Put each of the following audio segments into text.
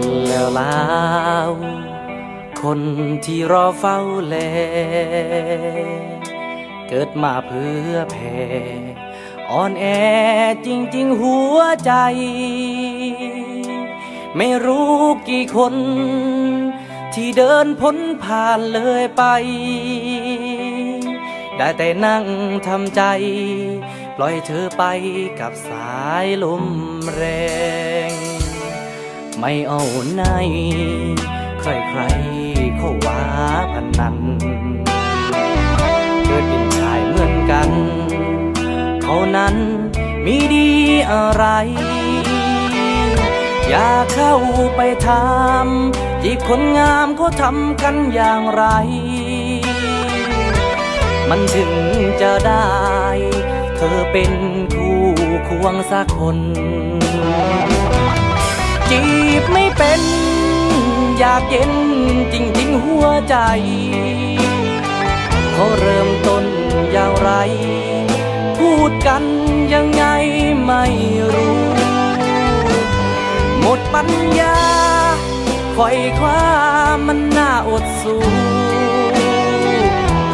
นแล้วลาวคนที่รอเฝ้าแล เกิดมาเพื่อแผ่อ่อนแอจริง ๆ หัวใจ ไม่รู้กี่คน ที่เดินพ้นผ่านเลยไป ได้แต่นั่งทำใจ ปล่อยเธอไปกับสายลมแรง ไม่เอาไหน ใครๆเขาว่าพันนั้น เกิดเป็นชายเหมือนกัน เขานั้นมีดีอะไร อย่าเข้าไปทำจีบคนงามเขาทำกันอย่างไร มันถึงจะได้ เธอเป็นคู่ควงสักคน จีบไม่เป็น อยากเย็นจริงๆหัวใจเขาเริ่มต้นอย่างไร พูดกันยังไงไม่รู้ หมดปัญญาคอยคว้ามันน่าอดสู้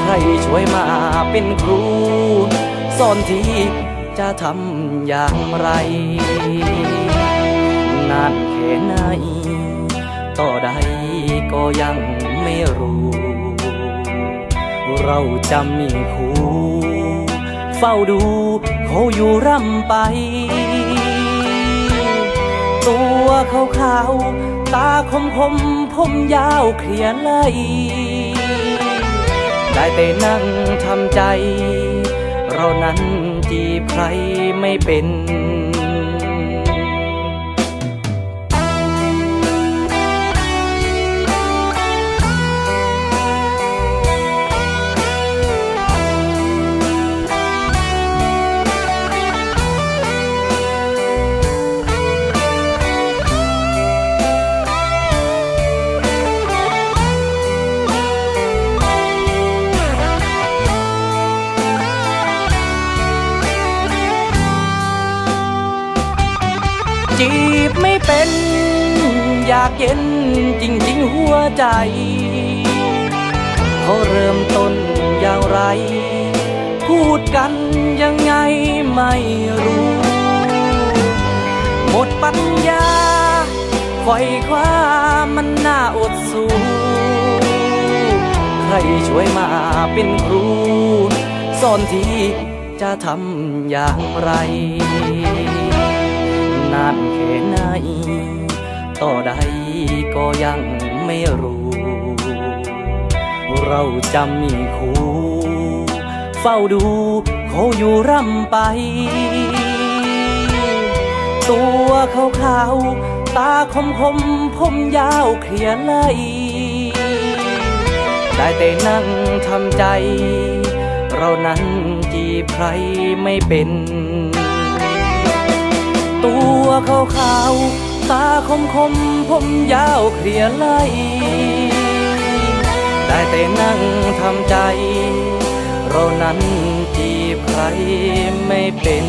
ใครช่วยมาเป็นครูสอนทีจะทำอย่างไร นานแค่ไหนต่อใดก็ยังไม่รู้ เราจะมีคู่เฝ้าดูเขาอยู่ร่ำไป ตัวเขาขาวๆตาคมคมๆผมยาวเคลียร์ไหลได้แต่นั่งทำใจ เรานั้นจีบใครไม่เป็น จีบไม่เป็น อยากเย็นจริงๆหัวใจเขาเริ่มต้นอย่างไร พูดกันยังไงไม่รู้ หมดปัญญาคอยคว้ามันน่าอดสูใครช่วยมาเป็นครู สอนทีจะทำอย่างไร นานแค่ไหน ต่อใดก็ยังไม่รู้ เราจะมีคู่เฝ้าดูเขาอยู่ร่ำไป ตัวเขาขาวๆตาคมคมๆผมยาวเคลียร์ไหลได้แต่นั่งทำใจ เรานั้นจีใครไม่เป็น ขาวขาวตาคมคมผมยาวเคลียร์ไหลได้แต่นั่งทำใจ เรานั้นจีบใครไม่เป็น